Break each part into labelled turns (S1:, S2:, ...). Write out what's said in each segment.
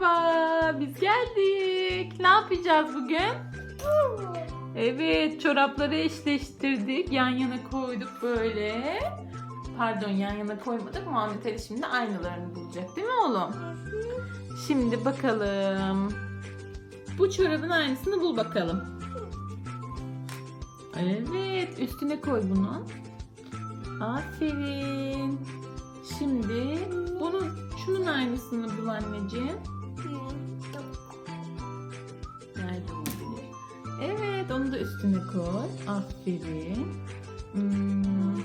S1: Merhaba, biz geldik. Ne yapacağız bugün? Evet, çorapları eşleştirdik. Yan yana koyduk böyle. Pardon, yan yana koymadık. Muhammed Ali şimdi aynalarını bulacak değil mi oğlum? Şimdi bakalım. Bu çorabın aynısını bul bakalım. Evet, üstüne koy bunu. Aferin. Şimdi bunun şunun aynısını bul anneciğim. Evet, onu da üstüne koy. Aferin. Hmm,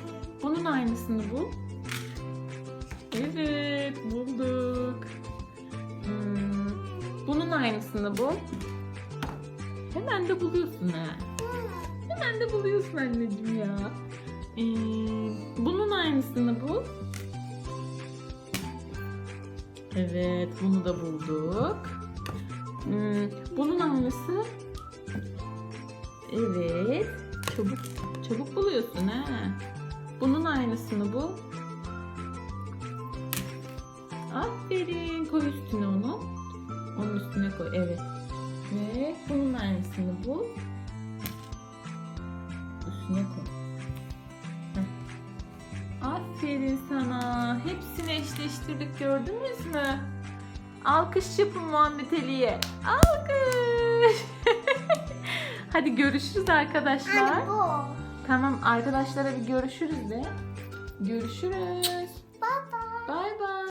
S1: bunun aynısını bul. Evet, bulduk. Hmm, bunun aynısını bul. Hemen de buluyorsun ha. Hemen de buluyorsun anneciğim ya. Ee, bunun aynısını bul. Evet, bunu da bulduk. Hmm, bunun aynısı. Evet. Çabuk çabuk buluyorsun ha. Bunun aynısını bul. Aferin. Koy üstüne onu. Onun üstüne koy. Evet. Ve bunun aynısını bul. Üstüne koy. Aferin sana. Hepsini eşleştirdik gördünüz mü? Alkış yapın Muhammed Ali'ye. Alkış. Hadi görüşürüz arkadaşlar.
S2: bu.
S1: Tamam arkadaşlara bir görüşürüz de. Görüşürüz.
S2: Baba.
S1: Bay bay.